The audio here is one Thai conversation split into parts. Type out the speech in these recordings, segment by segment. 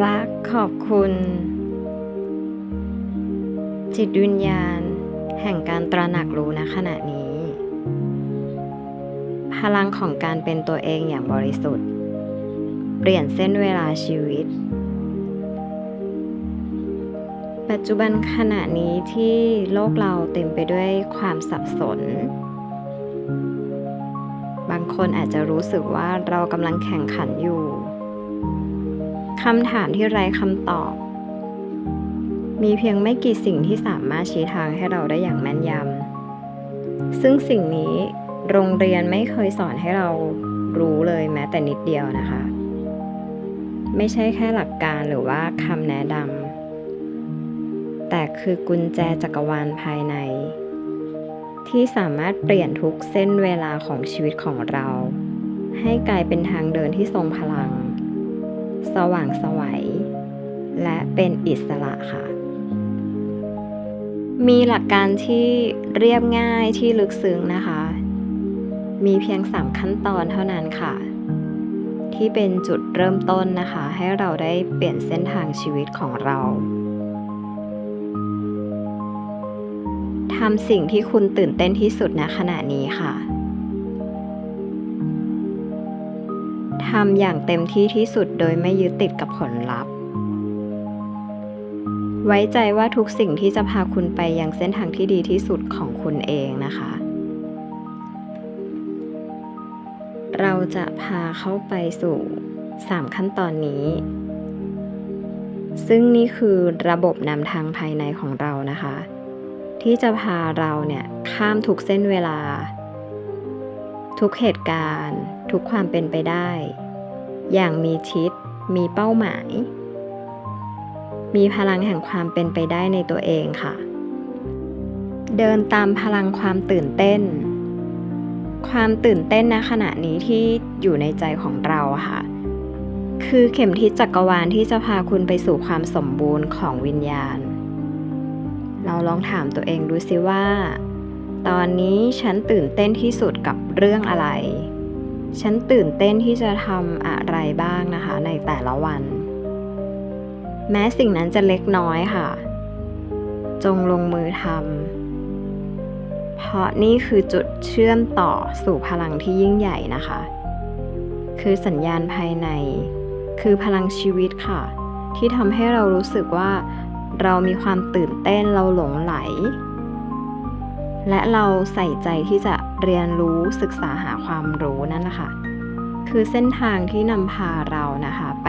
รักขอบคุณ จิตวิญญาณ แห่งการตระหนักรู้ณขณะนี้ พลังของการเป็นตัวเองอย่างบริสุทธิ์ เปลี่ยนเส้นเวลาชีวิต ปัจจุบันขณะนี้ที่โลกเราเต็มไปด้วยความสับสน บางคนอาจจะรู้สึกว่าเรากำลังแข่งขันอยู่ คำถามที่ไร้คำตอบ มีเพียงไม่กี่สิ่งที่สามารถชี้ทางให้เราได้อย่างแม่นยำ ซึ่งสิ่งนี้โรงเรียนไม่เคยสอนให้เรารู้เลยแม้แต่นิดเดียวนะคะ ไม่ใช่แค่หลักการหรือว่าคำแนะนำแต่คือกุญแจจักรวาลภายใน ที่สามารถเปลี่ยนทุกเส้นเวลาของชีวิตของเรา ให้กลายเป็นทางเดินที่ทรงพลัง สว่างไสวัย และเป็นอิสระค่ะ มีหลักการที่เรียบง่ายที่ลึกซึ้งนะคะ มีเพียง 3 ขั้นตอนเท่านั้นค่ะ ที่เป็นจุดเริ่มต้นนะคะ ให้เราได้เปลี่ยนเส้นทางชีวิตของเราทำสิ่งที่คุณตื่นเต้นที่สุดณขณะนี้ค่ะ ทำอย่างเต็มที่ที่สุดโดยไม่ยึดติดกับผลลัพธ์ ไว้ใจว่าทุกสิ่งที่จะพาคุณไปยังเส้นทางที่ดีที่สุดของคุณเองนะคะ เราจะพาเข้าไปสู่ 3 ขั้นตอนนี้ ซึ่งนี่คือระบบนำทางภายในของเรานะคะ ที่จะพาเราเนี่ยข้ามทุกเส้นเวลา ทุกเหตุการณ์ ทุกความเป็นไปได้ อย่างมีทิศมีเป้าหมาย มีพลังแห่งความเป็นไปได้ในตัวเองค่ะ เดินตามพลังความตื่นเต้น ความตื่นเต้นณขณะนี้ที่อยู่ในใจของเราค่ะ คือเข็มทิศจักรวาลที่จะพาคุณไปสู่ความสมบูรณ์ของวิญญาณ เราลองถามตัวเองดูสิว่า ตอนนี้ฉันตื่นเต้นที่สุดกับเรื่องอะไร ฉันตื่นเต้นที่จะทำอะไรบ้างนะคะ ในแต่ละวัน แม้สิ่งนั้นจะเล็กน้อยค่ะ จงลงมือทำ เพราะนี่คือจุดเชื่อมต่อสู่พลังที่ยิ่งใหญ่นะคะ คือสัญญาณภายใน คือพลังชีวิตค่ะ ที่ทำให้เรารู้สึกว่า เรามีความตื่นเต้นเราหลงไหล และเราใส่ใจที่จะเรียนรู้ศึกษาหาความรู้นั่นแหละค่ะ คือเส้นทางที่นำพาเรานะคะไป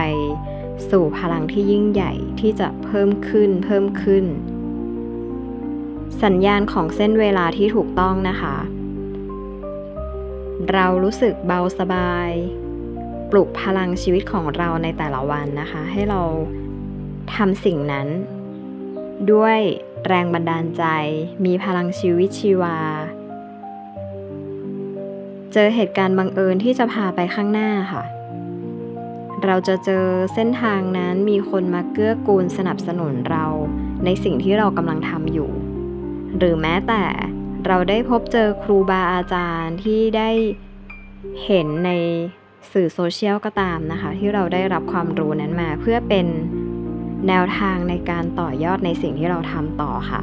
สู่พลังที่ยิ่งใหญ่ที่จะเพิ่มขึ้นเพิ่มขึ้น สัญญาณของเส้นเวลาที่ถูกต้องนะคะ เรารู้สึกเบาสบาย ปลุกพลังชีวิตของเราในแต่ละวันนะคะ ให้เราทำสิ่งนั้น ด้วย แรงบันดาลใจ มีพลังชีวิตชีวา เจอเหตุการณ์บังเอิญที่จะพาไปข้างหน้าค่ะ เราจะเจอเส้นทางนั้นมีคนมาเกื้อกูลสนับสนุนเราในสิ่งที่เรากำลังทำอยู่ หรือแม้แต่เราได้พบเจอครูบาอาจารย์ที่ได้เห็นในสื่อโซเชียลก็ตามนะคะ ที่เราได้รับความรู้นั้นมาเพื่อเป็น แนวทางในการต่อยอดในสิ่งที่เราทำต่อค่ะ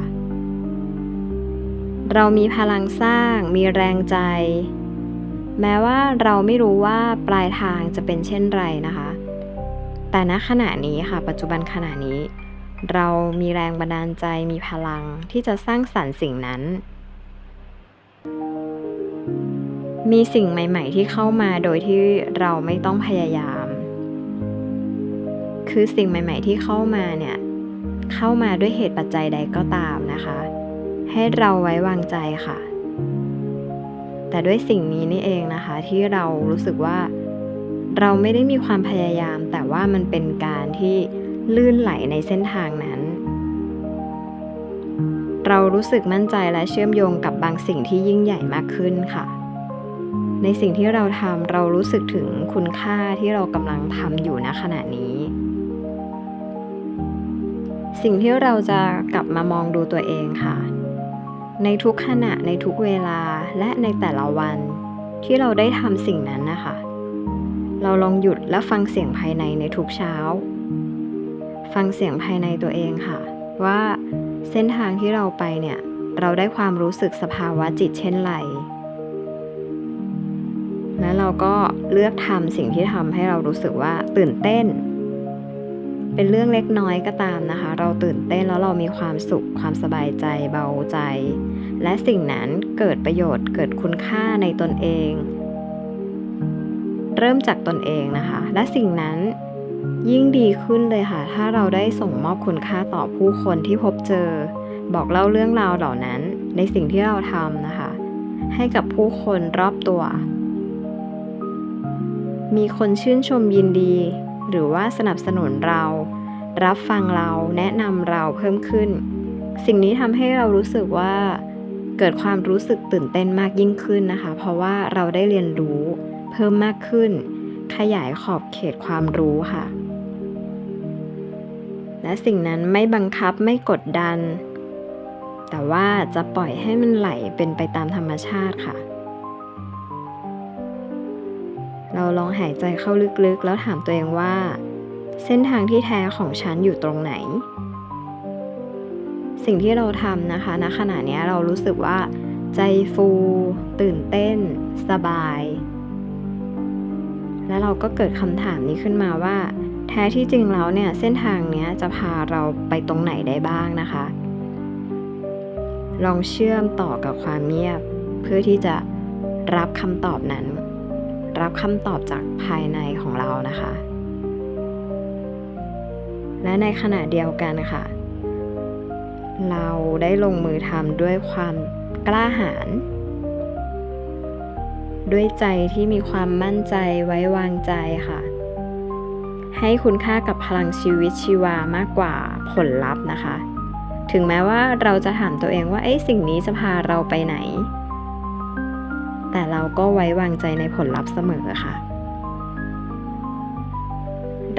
เรามีพลังสร้าง มีแรงใจ แม้ว่าเราไม่รู้ว่าปลายทางจะเป็นเช่นไรนะคะ แต่ณขณะนี้ค่ะ ปัจจุบันขณะนี้ เรามีแรงบันดาลใจ มีพลังที่จะสร้างสรรค์สิ่งนั้น มีสิ่งใหม่ ๆ ที่เข้ามาโดยที่เราไม่ต้องพยายาม คือสิ่งใหม่ ๆ ที่เข้ามาเนี่ย เข้ามาด้วยเหตุปัจจัยใดก็ตามนะคะ ให้เราไว้วางใจค่ะ แต่ด้วยสิ่งนี้นี่เองนะคะ ที่เรารู้สึกว่า เราไม่ได้มีความพยายาม แต่ว่ามันเป็นการที่ลื่นไหลในเส้นทางนั้น เรารู้สึกมั่นใจและเชื่อมโยงกับบางสิ่งที่ยิ่งใหญ่มากขึ้นค่ะ ในสิ่งที่เราทำเรารู้สึกถึงคุณค่าที่เรากำลังทำอยู่ณขณะนี้ สิ่งที่เราจะกลับมามองดูตัวเองค่ะ ในทุกขณะในทุกเวลาและในแต่ละวันที่เราได้ทำสิ่งนั้นนะคะ เราลองหยุดและฟังเสียงภายในในทุกเช้า ฟังเสียงภายในตัวเองค่ะ ว่าเส้นทางที่เราไปเนี่ย เราได้ความรู้สึกสภาวะจิตเช่นไร และเราก็เลือกทำสิ่งที่ทำให้เรารู้สึกว่าตื่นเต้น เป็นเรื่องเล็กน้อยก็ตามนะคะ เราตื่นเต้นแล้วเรามีความสุข ความสบายใจเบาใจ และสิ่งนั้นเกิดประโยชน์เกิดคุณค่าในตนเอง เริ่มจากตนเองนะคะ และสิ่งนั้นยิ่งดีขึ้นเลยค่ะ ถ้าเราได้ส่งมอบคุณค่าต่อผู้คนที่พบเจอ บอกเล่าเรื่องราวเหล่านั้น ในสิ่งที่เราทำนะคะ ให้กับผู้คนรอบตัว มีคนชื่นชมยินดี หรือว่าสนับสนุนเรา รับฟังเราแนะนำเราเพิ่มขึ้น สิ่งนี้ทำให้เรารู้สึกว่า เกิดความรู้สึกตื่นเต้นมากยิ่งขึ้นนะคะ เพราะว่าเราได้เรียนรู้เพิ่มมากขึ้น ขยายขอบเขตความรู้ค่ะ และสิ่งนั้นไม่บังคับไม่กดดัน แต่ว่าจะปล่อยให้มันไหลเป็นไปตามธรรมชาติค่ะ เราลองหายใจเข้าลึกๆ แล้วถามตัวเองว่า เส้นทางที่แท้ของฉันอยู่ตรงไหน สิ่งที่เราทำนะคะณขณะนี้เรารู้สึกว่า ใจฟู ตื่นเต้น สบาย แล้วเราก็เกิดคำถามนี้ขึ้นมาว่า แท้ที่จริงแล้วเนี่ยเส้นทางนี้จะพาเราไปตรงไหนได้บ้างนะคะ ลองเชื่อมต่อกับความเงียบ เพื่อที่จะรับคำตอบนั้น รับคำตอบจากภายในของเรานะคะ และในขณะเดียวกันค่ะ เราได้ลงมือทำด้วยความกล้าหาญด้วยใจที่มีความมั่นใจไว้วางใจค่ะ ให้คุณค่ากับพลังชีวิตชีวามากกว่าผลลัพธ์นะคะ ถึงแม้ว่าเราจะถามตัวเองว่าเอ้สิ่งนี้จะพาเราไปไหน แต่เราก็ไว้วางใจในผลลัพธ์เสมอค่ะ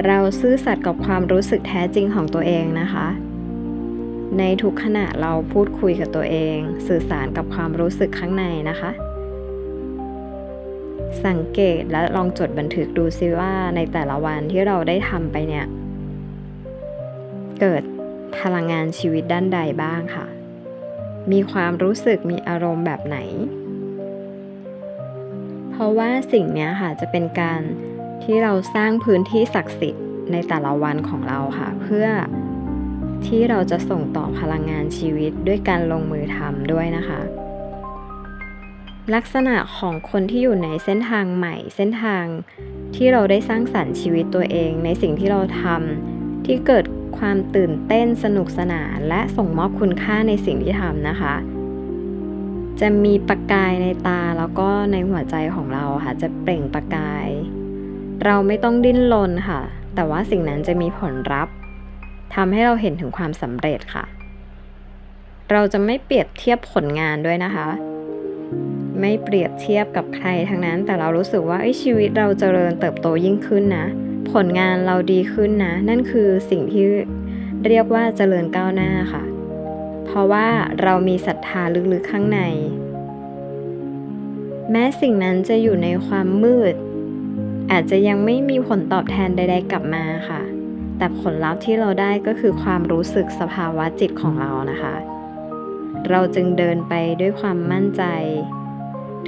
เราซื่อสัตย์กับความรู้สึกแท้จริงของตัวเองนะคะ ในทุกขณะเราพูดคุยกับตัวเอง สื่อสารกับความรู้สึกข้างในนะคะ สังเกตและลองจดบันทึกดูซิว่าในแต่ละวันที่เราได้ทำไปเนี่ย เกิดพลังงานชีวิตด้านใดบ้างค่ะ มีความรู้สึกมีอารมณ์แบบไหน เพราะว่าสิ่งนี้ค่ะจะเป็นการที่เราสร้างพื้นที่ศักดิ์สิทธิ์ในแต่ละวันของเราค่ะ เพื่อที่เราจะส่งต่อพลังงานชีวิตด้วยการลงมือทำด้วยนะคะ ลักษณะของคนที่อยู่ในเส้นทางใหม่ เส้นทางที่เราได้สร้างสรรค์ชีวิตตัวเอง ในสิ่งที่เราทำที่เกิดความตื่นเต้นสนุกสนาน และส่งมอบคุณค่าในสิ่งที่ทำนะคะ จะมีประกายในตาแล้วก็ในหัวใจของเราค่ะ จะเปล่งประกาย เราไม่ต้องดิ้นรนค่ะ แต่ว่าสิ่งนั้นจะมีผลลัพธ์ทำให้เราเห็นถึงความสำเร็จค่ะ เราจะไม่เปรียบเทียบผลงานด้วยนะคะ ไม่เปรียบเทียบกับใครทั้งนั้น แต่เรารู้สึกว่าชีวิตเราเจริญเติบโตยิ่งขึ้นนะ ผลงานเราดีขึ้นนะ นั่นคือสิ่งที่เรียกว่าเจริญก้าวหน้าค่ะ ราะว่าเรามีศรัทธาลึกๆข้างใน แม้สิ่งนั้นจะอยู่ในความมืด อาจจะยังไม่มีผลตอบแทนใด ๆ กลับมาค่ะ แต่ผลลัพธ์ที่เราได้ก็คือความรู้สึกสภาวะจิตของเรานะคะ เราจึงเดินไปด้วยความมั่นใจ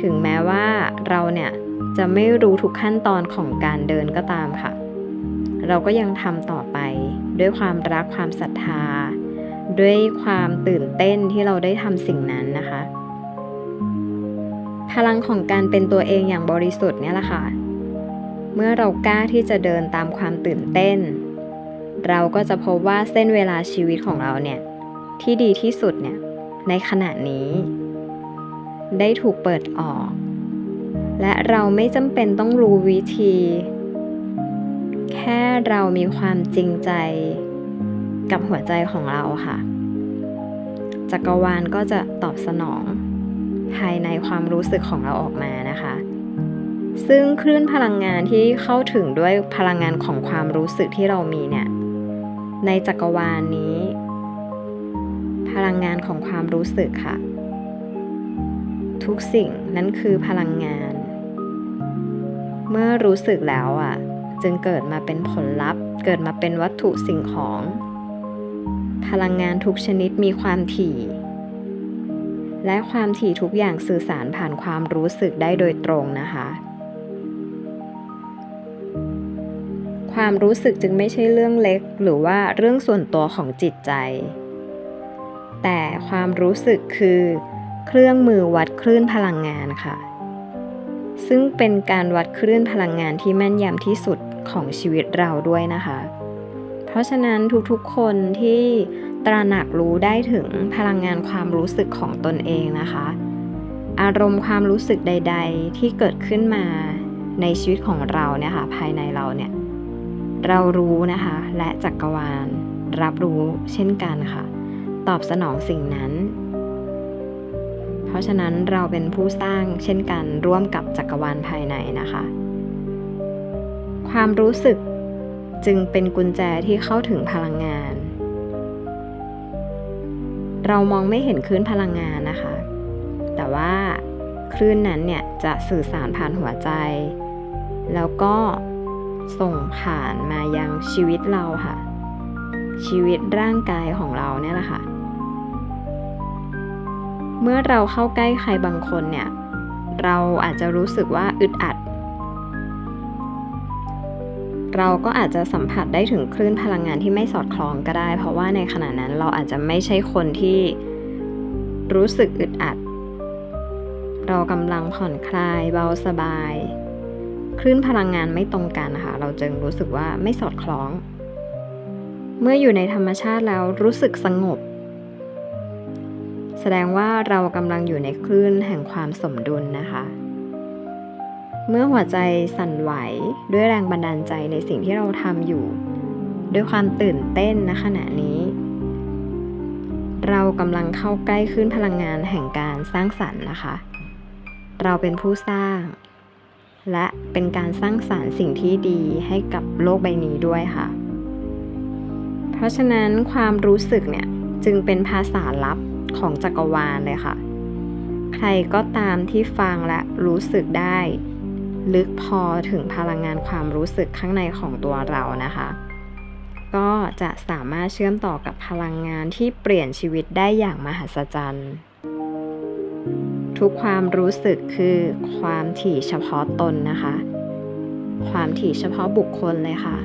ถึงแม้ว่าเราเนี่ยจะไม่รู้ทุกขั้นตอนของการเดินก็ตามค่ะ เราก็ยังทำต่อไปด้วยความรักความศรัทธา ด้วยความตื่นเต้นที่เราได้ทำสิ่งนั้นนะคะ พลังของการเป็นตัวเองอย่างบริสุทธิ์เนี่ยแหละค่ะ เมื่อเรากล้าที่จะเดินตามความตื่นเต้น เราก็จะพบว่าเส้นเวลาชีวิตของเราเนี่ยที่ดีที่สุดเนี่ยในขณะนี้ ได้ถูกเปิดออก และเราไม่จำเป็นต้องรู้วิธี แค่เรามีความจริงใจ กับหัวใจของเราค่ะ จักรวาลก็จะตอบสนอง ภายในความรู้สึกของเราออกมานะคะ ซึ่งคลื่นพลังงานที่เข้าถึงด้วยพลังงานของความรู้สึกที่เรามีเนี่ย ในจักรวาลนี้ พลังงานของความรู้สึกค่ะ ทุกสิ่งนั้นคือพลังงาน เมื่อรู้สึกแล้วอะ จึงเกิดมาเป็นผลลัพธ์ เกิดมาเป็นวัตถุสิ่งของ พลังงานทุกชนิดมีความถี่ และความถี่ทุกอย่างสื่อสารผ่านความรู้สึกได้โดยตรงนะคะ ความรู้สึกจึงไม่ใช่เรื่องเล็กหรือว่าเรื่องส่วนตัวของจิตใจ แต่ความรู้สึกคือเครื่องมือวัดคลื่นพลังงานค่ะ ซึ่งเป็นการวัดคลื่นพลังงานที่แม่นยำที่สุดของชีวิตเราด้วยนะคะ ราะฉะนั้นทุกๆคนที่ตระหนักรู้ได้ถึงพลังงานความรู้สึกของตนเองนะคะ อารมณ์ความรู้สึกใด ๆ ที่เกิดขึ้นมาในชีวิตของเราเนี่ยค่ะภายในเราเนี่ยเรารู้นะคะ และจักรวาลรับรู้เช่นกันค่ะ ตอบสนองสิ่งนั้น เพราะฉะนั้นเราเป็นผู้สร้างเช่นกันร่วมกับจักรวาลภายในนะคะ ความรู้สึก จึงเป็นกุญแจที่เข้าถึงพลังงาน เรามองไม่เห็นคลื่นพลังงานนะคะ แต่ว่าคลื่นนั้นเนี่ยจะสื่อสารผ่านหัวใจ แล้วก็ส่งผ่านมายังชีวิตเราค่ะ ชีวิตร่างกายของเราเนี่ยแหละค่ะ เมื่อเราเข้าใกล้ใครบางคนเนี่ย เราอาจจะรู้สึกว่าอึดอัด เราก็อาจจะสัมผัสได้ถึงคลื่นพลังงานที่ไม่สอดคล้องก็ได้ เพราะว่าในขณะนั้นเราอาจจะไม่ใช่คนที่รู้สึกอึดอัด เรากำลังผ่อนคลายเบาสบาย คลื่นพลังงานไม่ตรงกันนะคะ เราจึงรู้สึกว่าไม่สอดคล้อง เมื่ออยู่ในธรรมชาติแล้วรู้สึกสงบ แสดงว่าเรากำลังอยู่ในคลื่นแห่งความสมดุลนะคะ เมื่อหัวใจสั่นไหวด้วยแรงบันดาลใจในสิ่งที่เราทำอยู่ ด้วยความตื่นเต้นณขณะนี้ เรากำลังเข้าใกล้คลื่นพลังงานแห่งการสร้างสรรค์นะคะ เราเป็นผู้สร้าง และเป็นการสร้างสารรค์สิ่งที่ดีให้กับโลกใบนี้ด้วยค่ะ เพราะฉะนั้นความรู้สึกเนี่ยจึงเป็นภาษาลับของจักรวาลเลยค่ะ ใครก็ตามที่ฟังและรู้สึกได้ ลึกพอถึงพลังงานความรู้สึกข้างในของตัวเรานะคะ ก็จะสามารถเชื่อมต่อกับพลังงานที่เปลี่ยนชีวิตได้อย่างมหัศจรรย์ทุกความรู้สึกคือความถี่เฉพาะตนนะคะ ความถี่เฉพาะบุคคลเลยค่ะ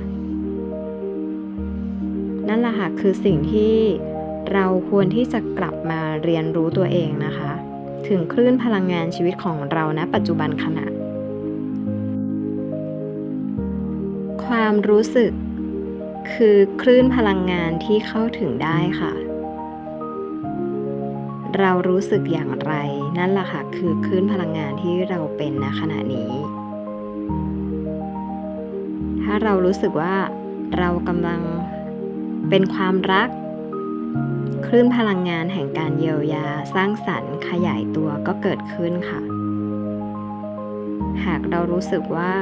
นั่นแหละค่ะคือสิ่งที่เราควรที่จะกลับมาเรียนรู้ตัวเองนะคะ ถึงคลื่นพลังงานชีวิตของเราณปัจจุบันขณะ ความรู้สึก คือคลื่นพลังงานที่เข้าถึงได้ค่ะ เรารู้สึกอย่างไรนั่นแหละค่ะ คือคลื่นพลังงานที่เราเป็นณขณะนี้ ถ้าเรารู้สึกว่าเรากำลังเป็นความรัก คลื่นพลังงานแห่งการเยียวยาสร้างสรรค์ขยายตัวก็เกิดขึ้นค่ะ หากเรารู้สึกว่า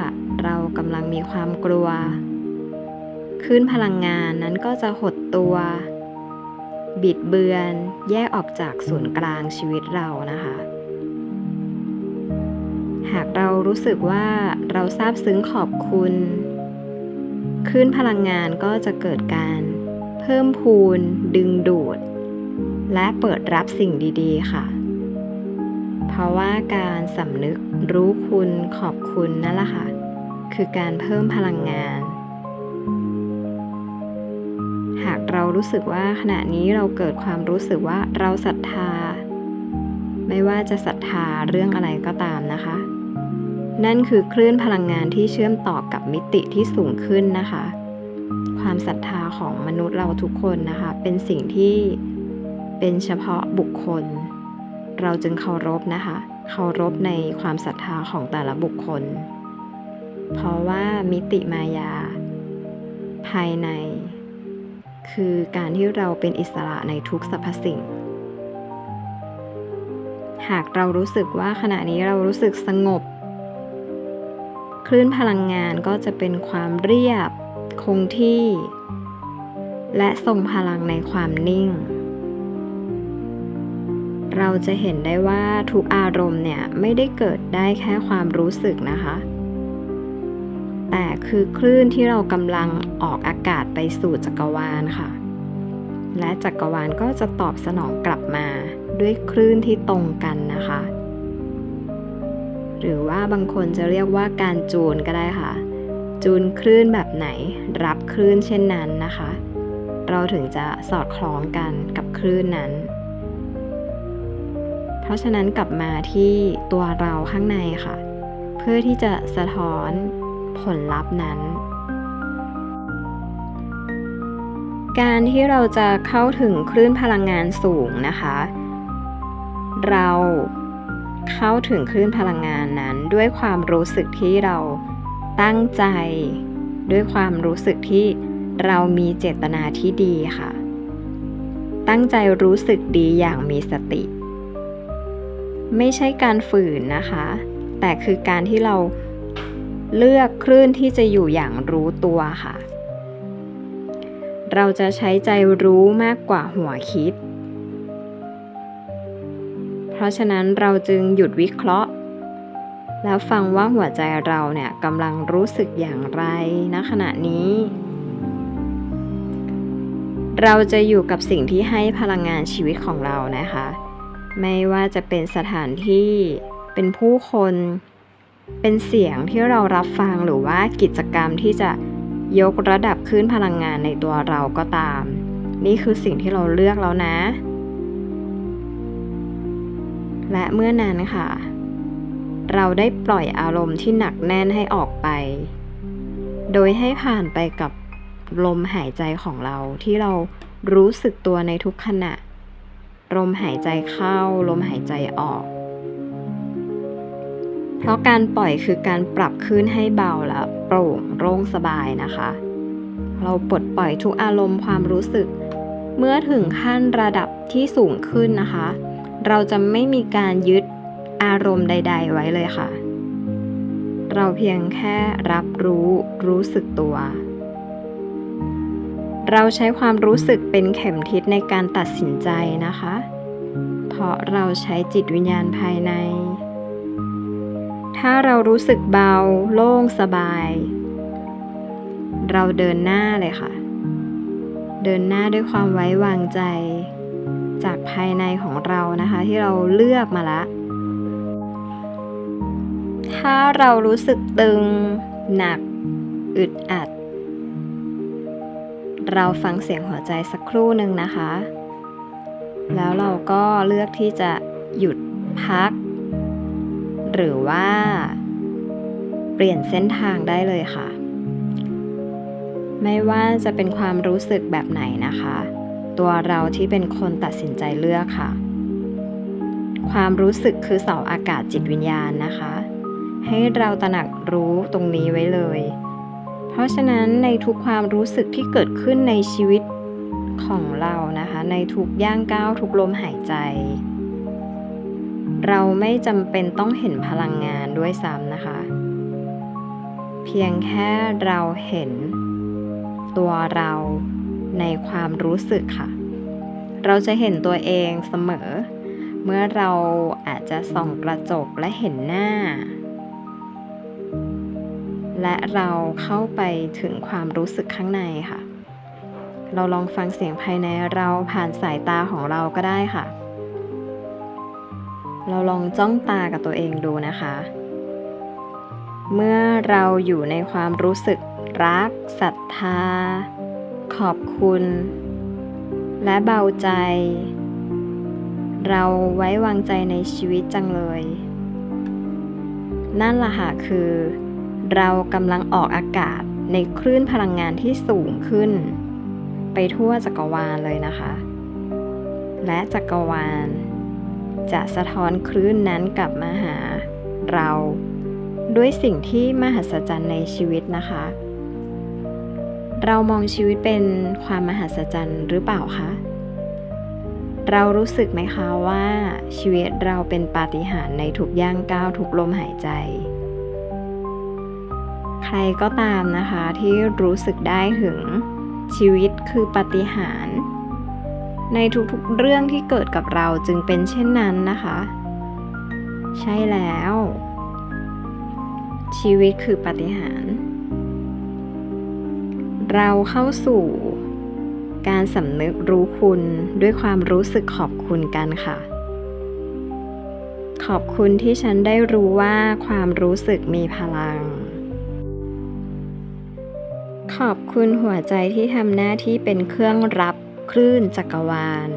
เรากำลังมีความกลัวคลื่นพลังงานนั้นก็จะหดตัว บิดเบือนแยกออกจากศูนย์กลางชีวิตเรานะคะ หากเรารู้สึกว่าเราซาบซึ้งขอบคุณคลื่นพลังงานก็จะเกิดการเพิ่มพูน ดึงดูด และเปิดรับสิ่งดีๆ ค่ะ เพราะว่าการสำนึกรู้คุณขอบคุณนั่นแหละค่ะ คือการเพิ่มพลังงาน หากเรารู้สึกว่าขณะนี้เราเกิดความรู้สึกว่าเราศรัทธา ไม่ว่าจะศรัทธาเรื่องอะไรก็ตามนะคะ นั่นคือคลื่นพลังงานที่เชื่อมต่อกับมิติที่สูงขึ้นนะคะ ความศรัทธาของมนุษย์เราทุกคนนะคะ เป็นสิ่งที่เป็นเฉพาะบุคคล เราจึงเคารพนะคะ เคารพในความศรัทธาของแต่ละบุคคล เพราะว่ามิติมายา ภายใน คือการที่เราเป็นอิสระในทุกสรรพสิ่ง หากเรารู้สึกว่าขณะนี้เรารู้สึกสงบ คลื่นพลังงานก็จะเป็นความเรียบ คงที่ และทรงพลังในความนิ่งเราจะเห็นได้ว่าทุกอารมณ์เนี่ยไม่ได้เกิดได้แค่ความรู้สึกนะคะ แต่คือคลื่นที่เรากำลังออกอากาศไปสู่จักรวาลค่ะ และจักรวาลก็จะตอบสนองกลับมาด้วยคลื่นที่ตรงกันนะคะ หรือว่าบางคนจะเรียกว่าการจูนก็ได้ค่ะ จูนคลื่นแบบไหน รับคลื่นเช่นนั้นนะคะ เราถึงจะสอดคล้องกันกับคลื่นนั้น เพราะฉะนั้นกลับมาที่ตัวเราข้างในค่ะ เพื่อที่จะสะท้อน ผลลัพธ์นั้น การที่เราจะเข้าถึงคลื่นพลังงานสูงนะคะ เราเข้าถึงคลื่นพลังงานนั้น ด้วยความรู้สึกที่เราตั้งใจ ด้วยความรู้สึกที่เรามีเจตนาที่ดีค่ะ ตั้งใจรู้สึกดีอย่างมีสติ ไม่ใช่การฝืนนะคะ แต่คือการที่เรา เลือกคลื่นที่จะอยู่อย่างรู้ตัวค่ะ เราจะใช้ใจรู้มากกว่าหัวคิด เพราะฉะนั้นเราจึงหยุดวิเคราะห์ แล้วฟังว่าหัวใจเราเนี่ยกำลังรู้สึกอย่างไรณขณะนี้ เราจะอยู่กับสิ่งที่ให้พลังงานชีวิตของเรานะคะ ไม่ว่าจะเป็นสถานที่เป็นผู้คน เป็นเสียงที่เรารับฟังหรือว่ากิจกรรมที่จะยกระดับขึ้นพลังงานในตัวเราก็ตาม นี่คือสิ่งที่เราเลือกแล้วนะ และเมื่อนั้นค่ะ เราได้ปล่อยอารมณ์ที่หนักแน่นให้ออกไป โดยให้ผ่านไปกับลมหายใจของเราที่เรารู้สึกตัวในทุกขณะ ลมหายใจเข้า ลมหายใจออก เพราะการปล่อยคือการปรับขึ้นให้เบาและโปร่งโล่งสบายนะคะ เราปลดปล่อยทุกอารมณ์ความรู้สึก เมื่อถึงขั้นระดับที่สูงขึ้นนะคะ เราจะไม่มีการยึดอารมณ์ใด ๆ ไว้เลยค่ะ เราเพียงแค่รับรู้รู้สึกตัว เราใช้ความรู้สึกเป็นเข็มทิศในการตัดสินใจนะคะ เพราะเราใช้จิตวิญญาณภายใน ถ้าเรารู้สึกเบาโล่งสบาย เราเดินหน้าเลยค่ะ เดินหน้าด้วยความไว้วางใจ จากภายในของเรานะคะ ที่เราเลือกมาละ ถ้าเรารู้สึกตึง หนัก อึดอัด เราฟังเสียงหัวใจสักครู่หนึ่งนะคะ แล้วเราก็เลือกที่จะหยุดพัก หรือว่า เปลี่ยนเส้นทางได้เลยค่ะ ไม่ว่าจะเป็นความรู้สึกแบบไหนนะคะ ตัวเราที่เป็นคนตัดสินใจเลือกค่ะ ความรู้สึกคือเสาอากาศจิตวิญญาณนะคะ ให้เราตระหนักรู้ตรงนี้ไว้เลย เพราะฉะนั้นในทุกความรู้สึกที่เกิดขึ้นในชีวิตของเรานะคะ ในทุกย่างก้าวทุกลมหายใจ เราไม่จำเป็นต้องเห็นพลังงานด้วยซ้ำนะคะ เพียงแค่เราเห็น ตัวเราในความรู้สึกค่ะ เราจะเห็นตัวเองเสมอ เมื่อเราอาจจะส่องกระจกและเห็นหน้า และเราเข้าไปถึงความรู้สึกข้างในค่ะ เราลองฟังเสียงภายในเราผ่านสายตาของเราก็ได้ค่ะ เราลองจ้องตากับตัวเองดูนะคะ เมื่อเราอยู่ในความรู้สึกรักศรัทธา ขอบคุณ และเบาใจ เราไว้วางใจในชีวิตจังเลย นั่นล่ะค่ะคือ เรากำลังออกอากาศในคลื่นพลังงานที่สูงขึ้น ไปทั่วจักรวาลเลยนะคะ และจักรวาล จะสะท้อนคลื่นนั้นกลับมาหาเรา ด้วยสิ่งที่มหัศจรรย์ในชีวิตนะคะ เรามองชีวิตเป็นความมหัศจรรย์หรือเปล่าคะ เรารู้สึกไหมคะว่าชีวิตเราเป็นปาฏิหาริย์ในทุกย่างก้าวทุกลมหายใจ ใครก็ตามนะคะที่รู้สึกได้ถึงชีวิตคือปาฏิหาริย์ ในทุกๆเรื่องที่เกิดกับเราจึงเป็นเช่นนั้นนะคะ ใช่แล้ว ชีวิตคือปฏิหาร เราเข้าสู่การสำนึกรู้คุณด้วยความรู้สึกขอบคุณกันค่ะ ขอบคุณที่ฉันได้รู้ว่าความรู้สึกมีพลัง ขอบคุณหัวใจที่ทำหน้าที่เป็นเครื่องรับ คลื่นจักรวาล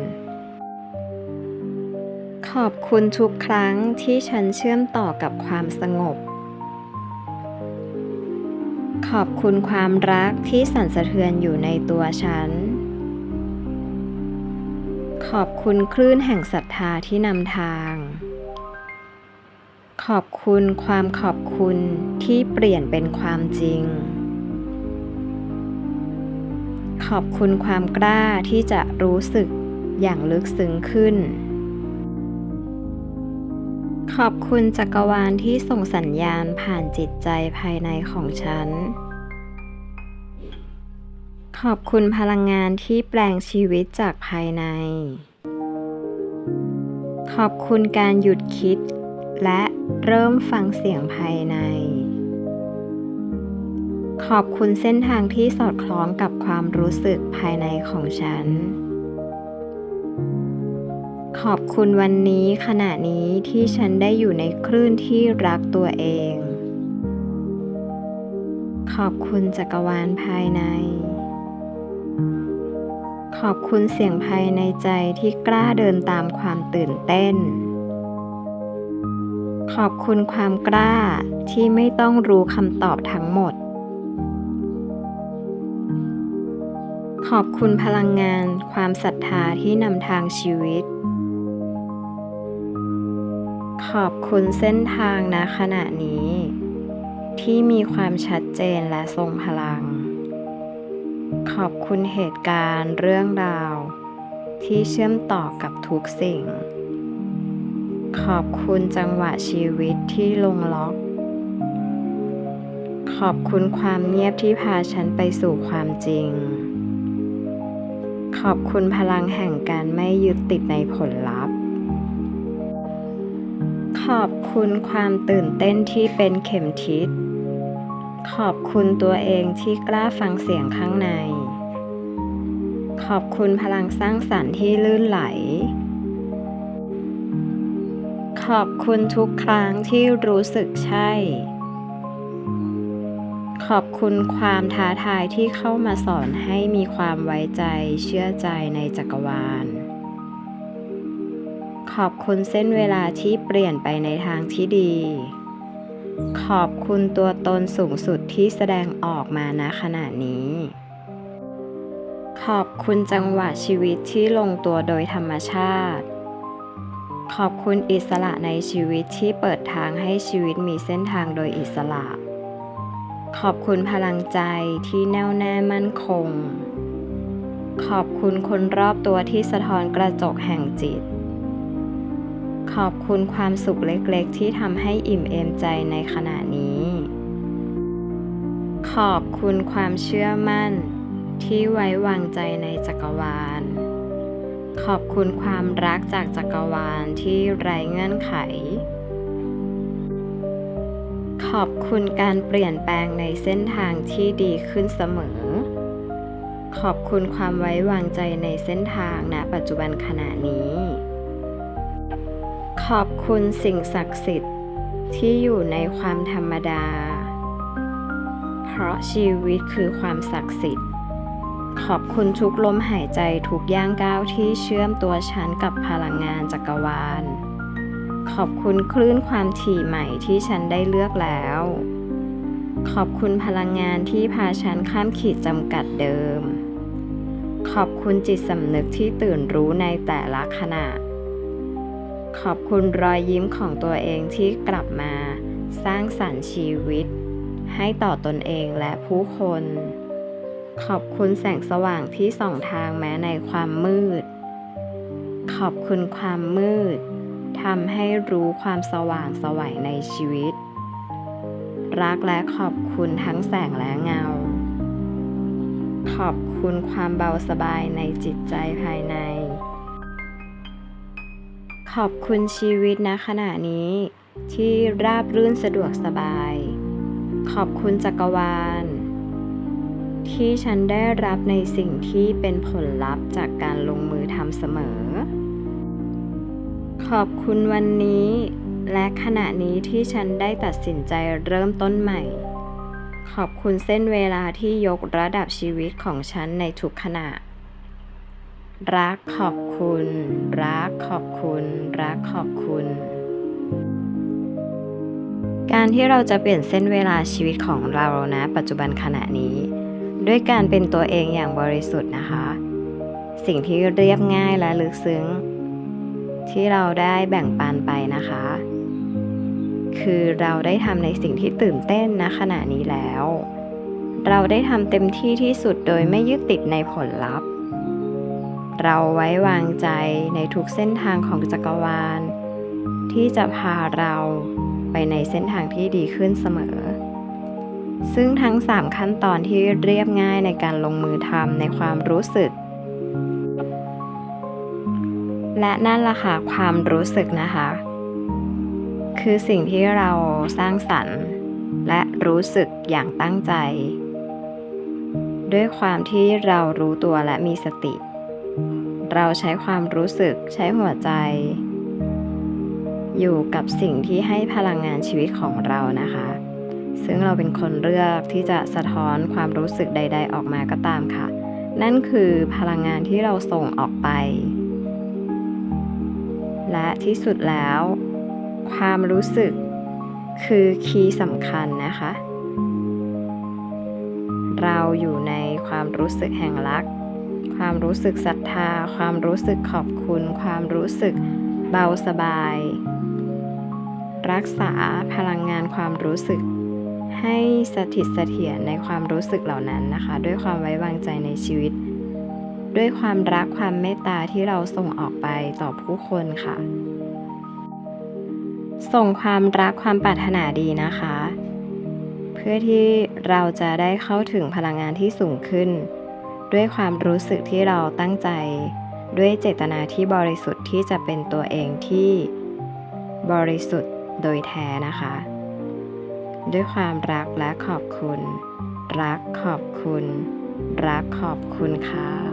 ขอบคุณทุกครั้งที่ฉันเชื่อมต่อกับความสงบ ขอบคุณความรักที่สั่นสะเทือนอยู่ในตัวฉัน ขอบคุณคลื่นแห่งศรัทธาที่นำทางขอบคุณความขอบคุณที่เปลี่ยนเป็นความจริง ขอบคุณความกล้าที่จะรู้สึกอย่างลึกซึ้งขึ้น ขอบคุณจักรวาลที่ส่งสัญญาณผ่านจิตใจภายในของฉัน ขอบคุณพลังงานที่แปลงชีวิตจากภายใน ขอบคุณการหยุดคิด และเริ่มฟังเสียงภายใน ขอบคุณเส้นทางที่สอดคล้องกับความรู้สึกภายในของฉัน ขอบคุณวันนี้ขณะนี้ที่ฉันได้อยู่ในคลื่นที่รักตัวเอง ขอบคุณจักรวาลภายใน ขอบคุณเสียงภายในใจที่กล้าเดินตามความตื่นเต้นขอบคุณความกล้าที่ไม่ต้องรู้คำตอบทั้งหมด ขอบคุณพลังงานความศรัทธาที่นำทางชีวิต ขอบคุณเส้นทางณขณะนี้ ที่มีความชัดเจนและทรงพลัง ขอบคุณเหตุการณ์เรื่องราว ที่เชื่อมต่อกับทุกสิ่ง ขอบคุณจังหวะชีวิตที่ลงล็อกขอบคุณความเงียบที่พาฉันไปสู่ความจริง ขอบคุณพลังแห่งการไม่ยึดติดในผลลัพธ์ ขอบคุณความตื่นเต้นที่เป็นเข็มทิศ ขอบคุณตัวเองที่กล้าฟังเสียงข้างใน ขอบคุณพลังสร้างสรรค์ที่ลื่นไหล ขอบคุณทุกครั้งที่รู้สึกใช่ ขอบคุณความท้าทายที่เข้ามาสอนให้มีความไว้ใจเชื่อใจในจักรวาล ขอบคุณเส้นเวลาที่เปลี่ยนไปในทางที่ดี ขอบคุณตัวตนสูงสุดที่แสดงออกมาณขณะนี้ ขอบคุณจังหวะชีวิตที่ลงตัวโดยธรรมชาติ ขอบคุณอิสระในชีวิตที่เปิดทางให้ชีวิตมีเส้นทางโดยอิสระ ขอบคุณพลังใจที่แน่วแน่มั่นคง ขอบคุณคนรอบตัวที่สะท้อนกระจกแห่งจิต ขอบคุณความสุขเล็กๆ ที่ทำให้อิ่มเอมใจในขณะนี้ ขอบคุณความเชื่อมั่นที่ไว้วางใจในจักรวาล ขอบคุณความรักจากจักรวาลที่ไร้เงื่อนไข ขอบคุณการเปลี่ยนแปลงในเส้นทางที่ดีขึ้นเสมอ ขอบคุณความไว้วางใจในเส้นทางณปัจจุบันขณะนี้ ขอบคุณสิ่งศักดิ์สิทธิ์ที่อยู่ในความธรรมดา เพราะชีวิตคือความศักดิ์สิทธิ์ ขอบคุณทุกลมหายใจทุกย่างก้าวที่เชื่อมตัวฉันกับพลังงานจักรวาล ขอบคุณคลื่นความถี่ใหม่ที่ฉันได้เลือกแล้ว ขอบคุณพลังงานที่พาฉันข้ามขีดจำกัดเดิม ขอบคุณจิตสำนึกที่ตื่นรู้ในแต่ละขณะ ขอบคุณรอยยิ้มของตัวเองที่กลับมา สร้างสรรค์ชีวิต ให้ต่อตนเองและผู้คน ขอบคุณแสงสว่างที่ส่องทางแม้ในความมืด ขอบคุณความมืด ทำให้รู้ความสว่างสวัยในชีวิต รักและขอบคุณทั้งแสงและเงา ขอบคุณความเบาสบายในจิตใจภายใน ขอบคุณชีวิตณขณะนี้ ที่ราบรื่นสะดวกสบาย ขอบคุณจักรวาล ที่ฉันได้รับในสิ่งที่เป็นผลลัพธ์จากการลงมือทำเสมอ ขอบคุณวันนี้ และขณะนี้ที่ฉันได้ตัดสินใจเริ่มต้นใหม่ ขอบคุณเส้นเวลาที่ยกระดับชีวิตของฉันในทุกขณะ รักขอบคุณ รักขอบคุณ รักขอบคุณ การที่เราจะเปลี่ยนเส้นเวลาชีวิตของเรานะปัจจุบันขณะนี้ ด้วยการเป็นตัวเองอย่างบริสุทธิ์นะคะ สิ่งที่เรียบง่ายและลึกซึ้ง ที่เราได้แบ่งปันไปนะคะ คือเราได้ทำในสิ่งที่ตื่นเต้นณขณะนี้แล้ว เราได้ทำเต็มที่ที่สุดโดยไม่ยึดติดในผลลัพธ์ เราไว้วางใจในทุกเส้นทางของจักรวาล ที่จะพาเราไปในเส้นทางที่ดีขึ้นเสมอ ซึ่งทั้ง 3 ขั้นตอนที่เรียบง่ายในการลงมือทำในความรู้สึก และนั่นละค่ะความรู้สึกนะคะ คือสิ่งที่เราสร้างสรรค์ และรู้สึกอย่างตั้งใจ ด้วยความที่เรารู้ตัวและมีสติ เราใช้ความรู้สึกใช้หัวใจ อยู่กับสิ่งที่ให้พลังงานชีวิตของเรานะคะ ซึ่งเราเป็นคนเลือกที่จะสะท้อนความรู้สึกใด ๆ ออกมาก็ตามค่ะ นั่นคือพลังงานที่เราส่งออกไป และที่สุดแล้ว ความรู้สึกคือคีย์สำคัญนะคะ เราอยู่ในความรู้สึกแห่งรัก ความรู้สึกศรัทธา ความรู้สึกขอบคุณ ความรู้สึกเบาสบาย รักษาพลังงานความรู้สึก ให้สถิตเสถียรในความรู้สึกเหล่านั้นนะคะ ด้วยความไว้วางใจในชีวิต ด้วยความรักความเมตตาที่เราส่งออกไปต่อผู้คนค่ะ ส่งความรักความปรารถนาดีนะคะ เพื่อที่เราจะได้เข้าถึงพลังงานที่สูงขึ้น ด้วยความรู้สึกที่เราตั้งใจ ด้วยเจตนาที่บริสุทธิ์ที่จะเป็นตัวเองที่บริสุทธิ์โดยแท้นะคะ ด้วยความรักและขอบคุณ รักขอบคุณ รักขอบคุณค่ะ